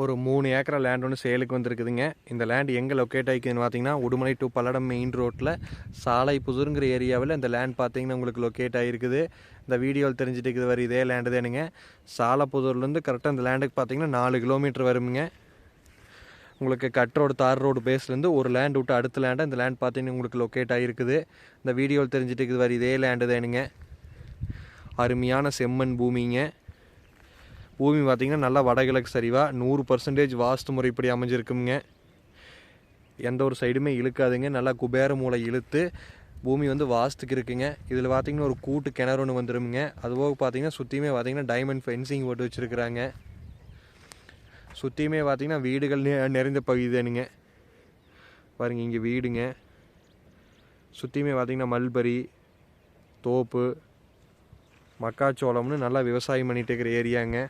ஒரு மூணு ஏக்கரா லேண்ட் ஒன்று சேலுக்கு வந்திருக்குதுங்க. இந்த லேண்ட் எங்கே லொக்கேட் ஆகிக்குதுன்னு பார்த்தீங்கன்னா உடுமலை டு பல்லடம் மெயின் ரோட்டில் சாலை புதுருங்கிற ஏரியாவில் இந்த லேண்ட் பார்த்தீங்கன்னா உங்களுக்கு லொக்கேட் ஆகிருக்குது. இந்த வீடியோவில் தெரிஞ்சுட்டு இருக்குது வர இதே லேண்டு தானுங்க. சாலப்புதூர்லேருந்து கரெக்டாக இந்த லேண்டுக்கு பார்த்தீங்கன்னா நாலு கிலோமீட்டர் வருமுங்க. உங்களுக்கு கட் ரோடு தார் ரோடு பேஸ்லேருந்து ஒரு லேண்ட் விட்டு அடுத்த லேண்டாக இந்த லேண்ட் பார்த்தீங்கன்னா உங்களுக்கு லொக்கேட் ஆகிருக்குது. இந்த வீடியோவில் தெரிஞ்சுட்டு இருக்குது வர இதே லேண்டு தானுங்க. அருமையான செம்மண் பூமிங்க. பூமி பார்த்திங்கன்னா நல்லா வடகிழக்கு சரிவாக நூறு பர்சன்டேஜ் வாஸ்து முறைப்படி அமைஞ்சிருக்குங்க. எந்த ஒரு சைடுமே இழுக்காதுங்க. நல்லா குபேர மூளை இழுத்து பூமி வந்து வாஸ்துக்கு இருக்குங்க. இதில் பார்த்தீங்கன்னா ஒரு கூட்டு கிணறு ஒன்று வந்துருமுங்க. அதுபோக பார்த்தீங்கன்னா சுற்றியுமே பார்த்தீங்கன்னா டைமண்ட் ஃபென்சிங் போட்டு வச்சுருக்குறாங்க. சுற்றியுமே பார்த்தீங்கன்னா வீடுகள் நெ- நிறைந்த பகுதி தானுங்க. பாருங்க இங்கே வீடுங்க. சுற்றியுமே பார்த்தீங்கன்னா மல்பரி தோப்பு மக்காச்சோளம்னு நல்லா விவசாயம் பண்ணிகிட்டு இருக்கிற ஏரியாங்க.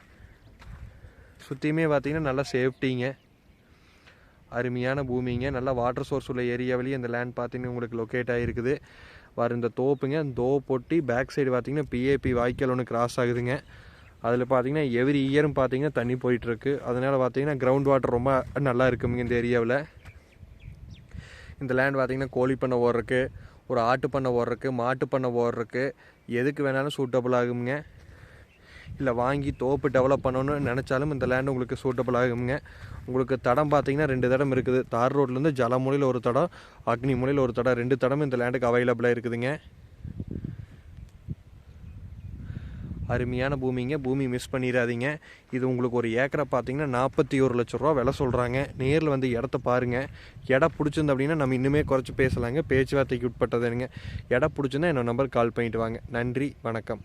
சுற்றியுமே பார்த்தீங்கன்னா நல்லா சேஃப்டிங்க அருமையான பூமிங்க. நல்லா வாட்டர் சோர்ஸ் உள்ள ஏரியாவிலேயே இந்த லேண்ட் பார்த்தீங்கன்னா உங்களுக்கு லொக்கேட் ஆகிருக்குது வர இந்த தோப்புங்க. அந்த தோப்பொட்டி பேக் சைடு பார்த்தீங்கன்னா பிஏபி வாய்க்கால் ஒன்று கிராஸ் ஆகுதுங்க. அதில் பார்த்தீங்கன்னா எவ்ரி இயரும் பார்த்தீங்கன்னா தண்ணி போயிட்டுருக்கு. அதனால் பார்த்தீங்கன்னா கிரவுண்ட் வாட்டர் ரொம்ப நல்லா இருக்குங்க இந்த ஏரியாவில். இந்த லேண்ட் பார்த்தீங்கன்னா கோழி பண்ணை ஓடுறக்கு ஒரு ஆட்டு பண்ணை ஓடுறக்கு மாட்டு பண்ணை ஓடுறக்கு எதுக்கு வேணாலும் சூட்டபிள் ஆகுங்க. இல்லை வாங்கி தோப்பு டெவலப் பண்ணணும்னு நினச்சாலும் இந்த லேண்ட் உங்களுக்கு சூட்டபிள் ஆகுங்க உங்களுக்கு தடம் பார்த்தீங்கன்னா ரெண்டு தடம் இருக்குது. தார் ரோட்லேருந்து ஜலமுனையில் ஒரு தடம் அக்னி முனையில் ஒரு தடம். ரெண்டு தடம் இந்த லேண்டுக்கு அவைலபிளாக இருக்குதுங்க. அருமையான பூமிங்க. பூமி மிஸ் பண்ணிடாதீங்க. இது உங்களுக்கு ஒரு ஏக்கரை பார்த்தீங்கன்னா நாற்பத்தி ஒரு லட்ச ரூபா விலை சொல்கிறாங்க நேரில் வந்து இடத்த பாருங்கள் இடம் பிடிச்சிருந்து அப்படின்னா நம்ம இன்னுமே குறைச்சி பேசலாங்க. பேச்சுவார்த்தைக்கு உட்பட்டதுங்க. இடம் பிடிச்சிருந்தா என்னோட நம்பர் கால் பண்ணிட்டு வாங்க. நன்றி. வணக்கம்.